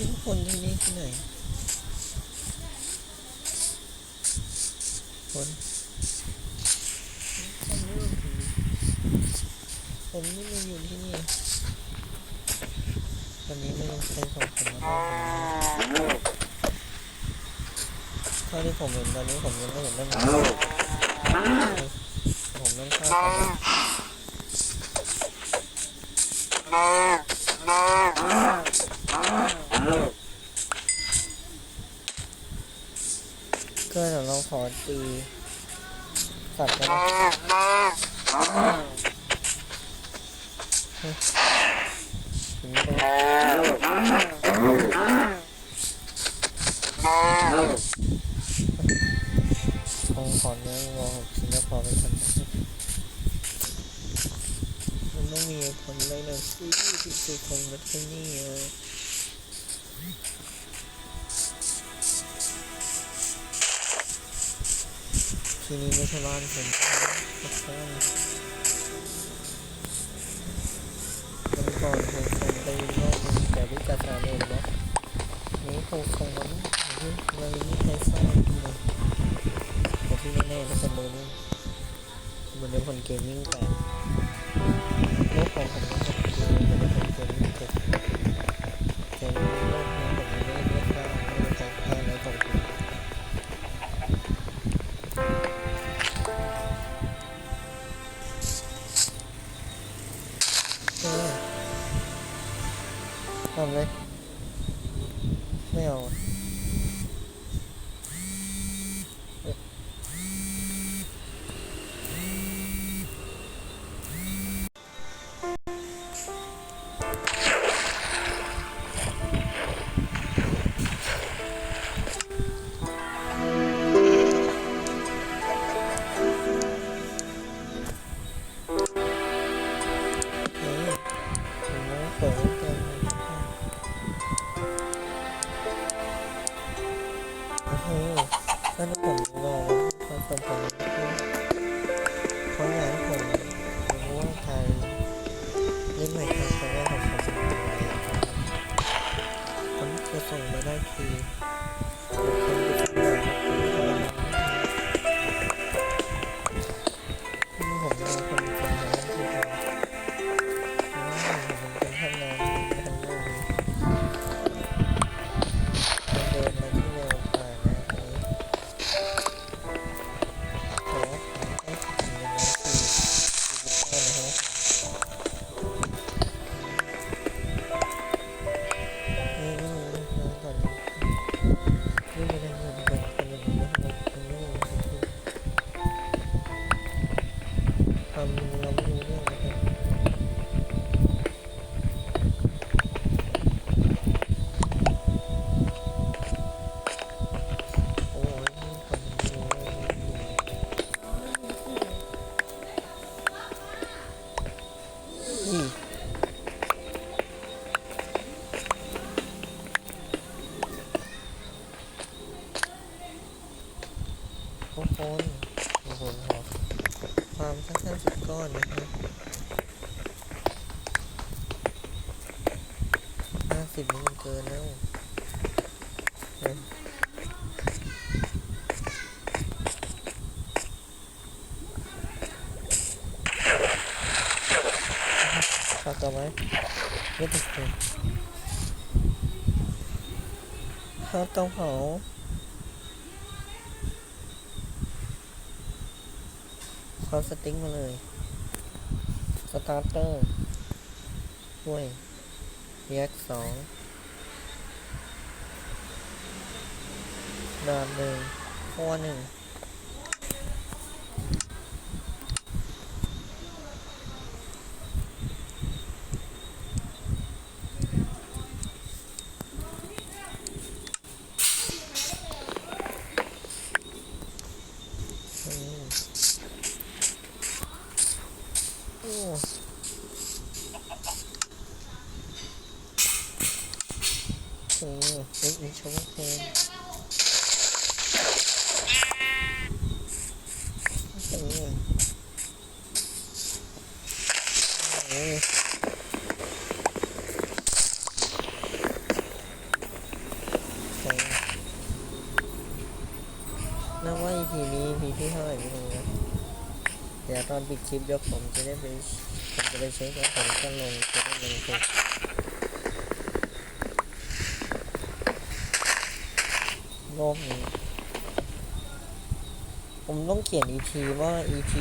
นี่คนที่นี่ที่ไหนคนคนไม่รู้ผมนี่มาอยู่ที่นี่วันนี้ไม่รู้ใครส่งผมมาบ้างเท่าที่ผมเห็นตอนนี้ผมยังไม่เห็นเรื่องผมต้องเข้าไปก็ เดี๋ยวเราขอตีสัตว์กันนะถึงตรงคงขอเนื้อวัวหกชิ้นแล้วพอไปกันนะมันต้องมีผลอะไรหน่อยสิที่สุดของรัฐนี่อะ ที่นี่ไม่ใช่บ้านผมครับวันก่อนผมส่งไปรอบนึงแต่วิจารณ์เลยนะนี้ผมส่งมาไม่เลยไม่ใครทราบเลยแต่ที่แน่ๆทุกคนรู้นี่มันเป็นคนเกมมิ่งแต่โลกของผม ส่งมาได้คือ คนโอ้โหขอความสักห้าสิบก้อนนะครับห้าสิบนี่มันเกินแล้วเฮ้ยฝากต่อไหมไม่ติดเลยข้าวเตาเผา ขอสติ๊กมาเลย สตาร์เตอร์ห้วยแยกสองดานหนึ่งข้อหนึ่ง นับว่า EP นี้ EP ที่เท่าไหร่นี่นะเดี๋ยวตอนปิดคลิปเดี๋ยวผมจะได้ไปผมจะไปเช็คแล้วผมจะลงจะได้ลงคลิปโลกนี้ผมต้องเขียน EP ว่า EP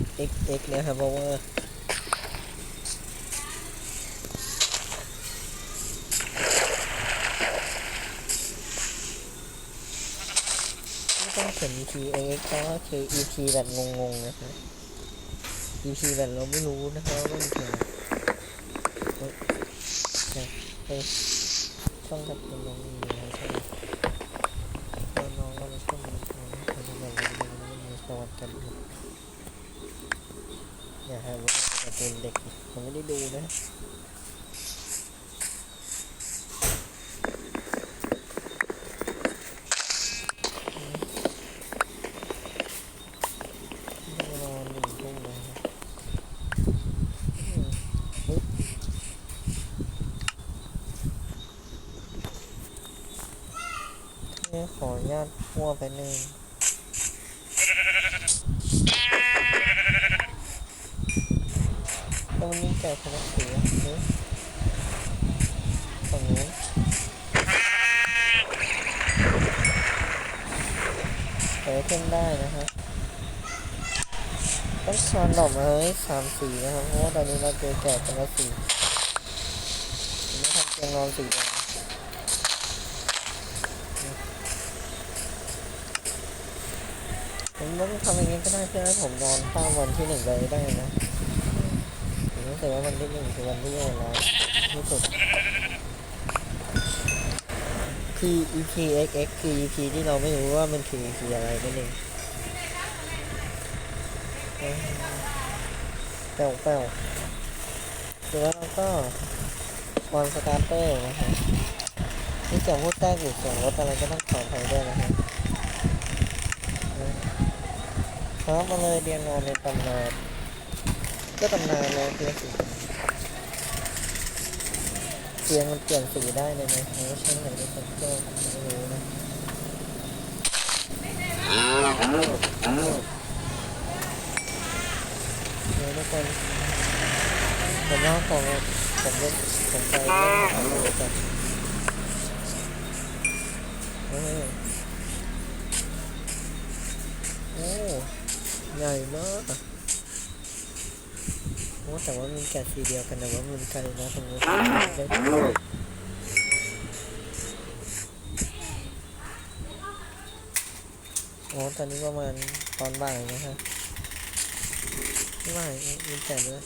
x x x นะครับเพราะว่า ต้องเขียน EP x เพราะว่าคือ EP แบบงงๆนะครับ EP แบบเราไม่รู้นะครับว่ามันคืออะไรช่องกับน้องมีอะไรใช่ไหมตอนน้องก็มาช่วงนี้เขาจะแบบว่ามันมีประวัติกันอย่าหาว่าเป็นการ์ตูนเด็กผมไม่ได้ดูนะ รอหนึ่งทุ่มนะครับอืมปึ๊บนี่ขออนุ ญาตพัวไปหนึ่งแล้ววันนี้แกะคณะเสียเฮ้ยฝั่งนู้นเปิดขึ้นได้นะฮะต้องคานดอกไม้สามสีนะครับเพราะว่าตอนนี้เราเจอแจกกันล้วสีไม่ทำเตียงนอนสีแดง ผมต้องทำอย่างนี้ก็ได้เพื่อให้ผมนอนข้ามวันที่หนึ่งไปได้นะผมรู้สึกว่าวันที่หนึ่งคือวันที่โยนร้ายที่สุด คือ EP XX คือ EP ที่เราไม่รู้ว่ามันคือ EP อะไรนั่นเองแป้วแป้วเสร็จแล้วเราก็วางสตาร์เตอร์นะครับนี่เสียงพูดแทรกอยู่เสียงรถอะไรก็ต้องขออภัยด้วยนะครับ ครับมาเลยเรียนนอนในตำนานก็ตำนานเลยเพียงสีเสียงมันเปลี่ยนสีได้เลยนะไม่ใช่ไหนไม่เป็นก็ไม่รู้นะเดี๋ยวทุกคนผมว่าของผมเล่นผมไปเล่นของดูกันเออโอ้ ใหญ่มากโอ้แต่ว่ามันแกะสีเดียวกันแต่ว่ามันไกลนะตรงนี้ได้โอ้ตอนนี้ประมาณตอนบ่ายนะครับไม่มีแกะด้วย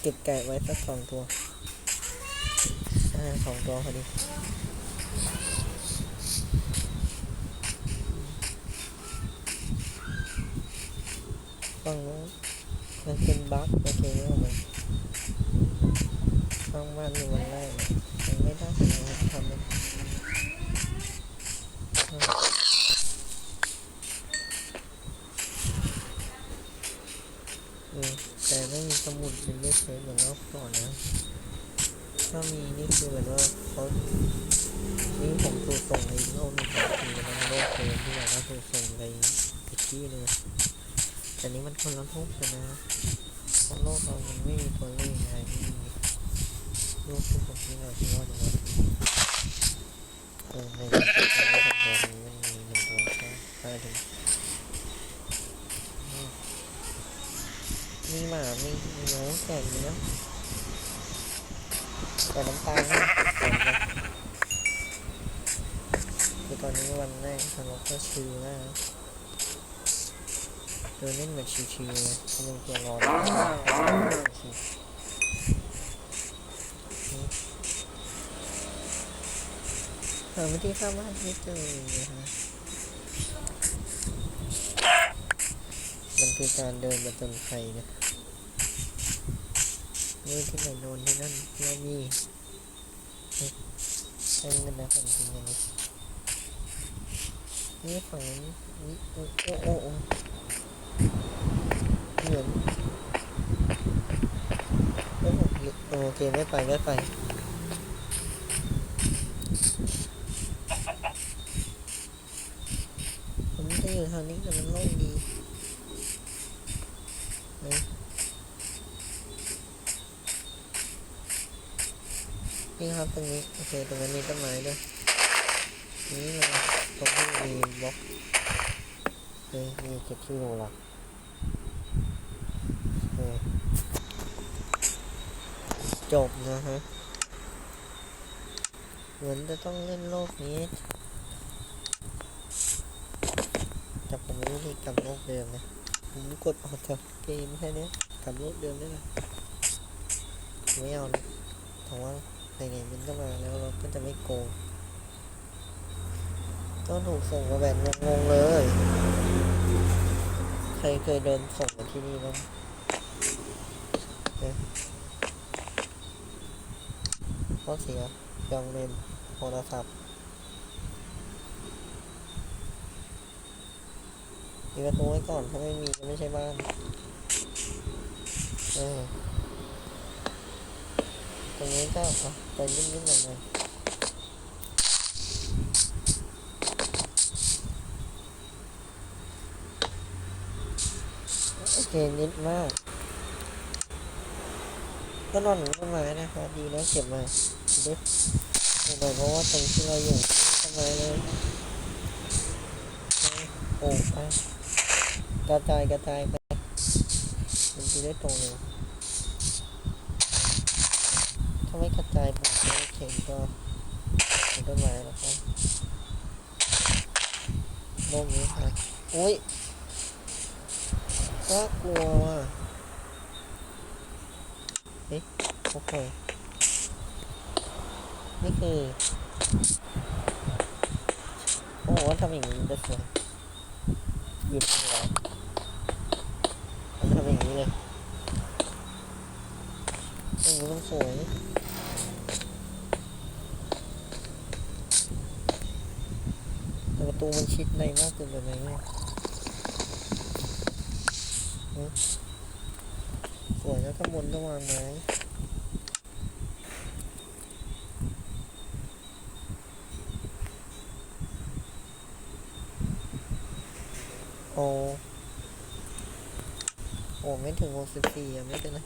เก็บแกะไว้สักสองตัวอ่าสองตัวพอดี ฝั่งนู้นมันเป็นบั๊กโอเคไหม่เอามันข้างบ้านมีวันแรกมันไม่ได้มันทำมันแต่ไม่มีสมุดเป็นเลขเฟซเหมือนรอบก่อนนะ ถ้ามีนี่คือแบบว่าเขานี่ผมถูกส่งในโลกมีของจริงแล้วในโลกเฟที่แบบว่าถูกส่งไปอีกที่หนึง แต่นี้มันคนละโลกกันนะเพราะโลกเรามันไม่มีตัวเลขไงไม่มีโลกที่ผมที่เราคิดว่าจะว่าเออในโลกที่เราทำตัวนี้มันมีหนึ่งตัวแค่ห้าถึงอืมมีหมามีมีน้องแก่อยู่นะแต่น้ำตาลนี่สวยนะคือตอนนี้วันแรกสนุกก็ชิลมาก เดินเล่นแบบชิลๆนะกำลังจะนอนชิลหาวิธีเข้าบ้านไม่เจอเลยฮะมันคือการเดินมาจนไฟนะนี่ที่ไหนโดนที่นั่นเรามีใช้เงินนะผมจริงอย่างนี้นี่ฝั่งนี้นี่โอ้โอ้โอ้โอ้ เห็นโอเคไม่ไปไม่ไปผมจะอยู่ทางนี้แต่มันโล่งดีนี่ครับตรงนี้โอเคตรงนี้มีต้นไม้ด้วยนี่เราตรงนี้มีบล็อก เฮ้ยมีเก็บที่โรหลักเอจบนะฮะ เหมือนจะต้องเล่นโลกนี้ แต่ผมไม่รู้ที่กลับโลกเดิมนะ ผมกดออกจากเกมแค่นี้กลับโลกเดิมได้เลยไม่เอานะแต่ว่าไหนๆมันก็มาแล้วเราก็จะไม่โกงก็ถูกส่งมาแบบงงเลย ครเคยโดนส่งมาที่นี่บ้างเนี่ยข้อเสียยังเล่นโทรศัพท์มีประตูไว้ก่อนถ้าไม่มีก็ไม่ใช่บ้าน เออตรงนี้ก็อะไปนิดๆหน่อย ๆโอเคนิดมากก็นอนหนูต้นไม้นะครับดีแล้วเก็บมาดูดิหน่อยเพราะว่าตรงที่เราอยู่ต้นไม้เลยโอ้ไปกระจายกระจายไปมันจะได้ตรงเลยถ้าไม่กระจายผมจะไม่เข็นก็ต้นไม้แล้วครับโลกนี้ค่ะอุ้ย น่ากลัวว่ะโอเค นี่คือ โอ้โหทำอย่างนี้จะสวยหยุดเลยเหรอมันทำอย่างนี้เลยอย่างนี้ต้องสวยแต่ประตูมันชิดในมากเกินไปไหมเนี่ย สวยแล้วข้างบนก็วางไม้โอ้โอ้ไม่ถึงหกสิบสี่อะไม่เป็นไร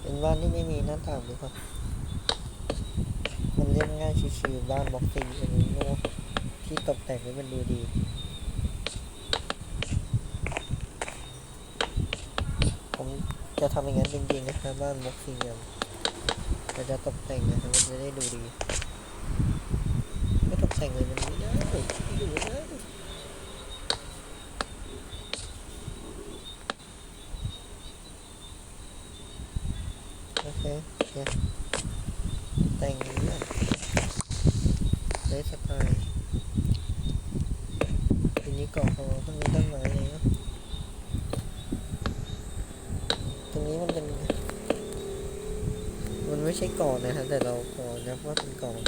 เป็นบ้านที่ไม่มีหน้าต่างดีกว่ามันเรียบง่ายชิวๆบ้านบล็อกซีอันนี้โน้ที่ตกแต่งให้มันดูดีผมจะทำอย่างนั้นจริงๆนะครับบ้านบล็อกซีเนี่ยเราจะตกแต่งนะครับมันจะได้ดูดี ไม่ตกแต่งเลยมันไม่ได้ไม่ดูได้โอเคเนี่ยแต่งอย่างนี้นะได้สไตล์ทีนี้เกาะคอต้องมีต้นไม้เลยนะตรงนี้มันเป็น มันไม่ ใช่กาะนะฮะแต่เราขอนับว่าเป็นกาะน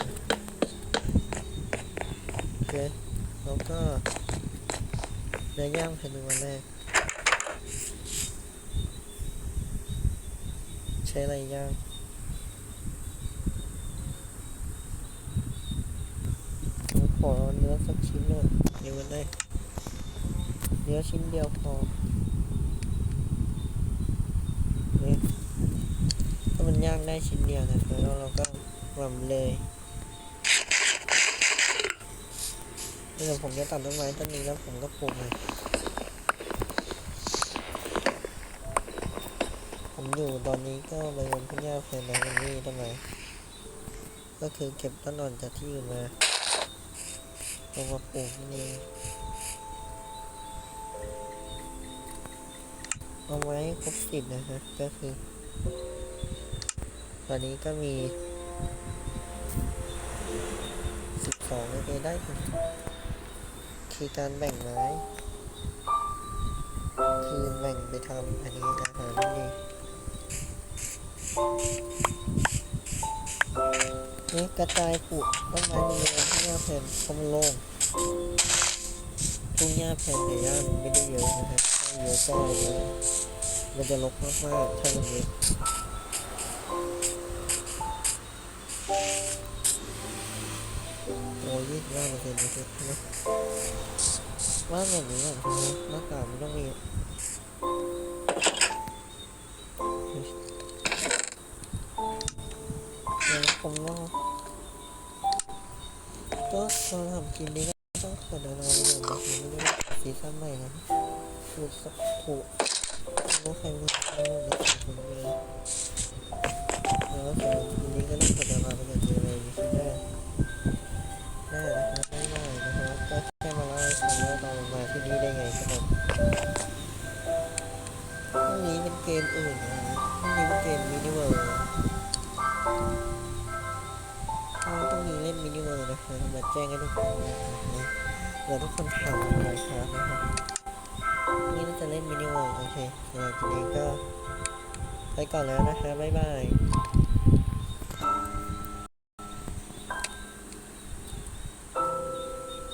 โอเคแล้วก็เนื้อย่างเป็นวันแรก ใช้อะไรย่างขอเนื้อสักชิ้นหน่อยเดี๋ยวมันได้เนื้อชิ้นเดียวพอนี่ถ้ามันย่าง ได้ชิ้นเดียวนะแล้วเราก็วางเลยเดี๋ยวผมจะตัดต้นไม้ต้นนี้แล้วผมก็ปลูกมันผมอยู่ตอนนี้ก็ไปวนพุ่งหญ้าเพลินนะมันนี่ต้นไม้ก็คือเก็บต้นอ่อนจากที่อื่นมาลงมาปลูกนี่เอาไว้ครบสิบนะฮะก็คือ ตอนนี้ก็มีสิบสองโอเได้คือการแบ่งไม้คือแบ่งไปทำอันนี้อาหารนั่นเองนี่กระจายปลูกต้นไม้บริเวณทุ่งหญ้าเพลินเพราะมันโล่งทุ่งหญ้าเพลินแต่หญ้ามันไม่ได้เยอะนะครับถ้าเยอะก็เยอะมันจะรกมากๆถ้ามันเยอะ นะครับนะว่าแบบนี้ก่อนใช่ไหมหน้ากากมันต้องมีเดี๋ยวผมว่าก็เราทำกินนี้ก็ต้องเปิดอะไรอย่างนี้ไม่ได้ซีซั่นใหม่นะถูกถูก เกมอื่นที่นี่เป็นเกมมินิเวิลด์ถ้าพรุ่งนี้เล่นมินิเวิลด์นะครับมาแจ้งให้ทุกคนนะเดี๋ยวทุกคนถามอะไรครับนะครับนี่เราจะเล่นมินิเวิลด์โอเคสำหรับทีนี้ก็ ไปก่อนแล้วนะครับบ๊ายบาย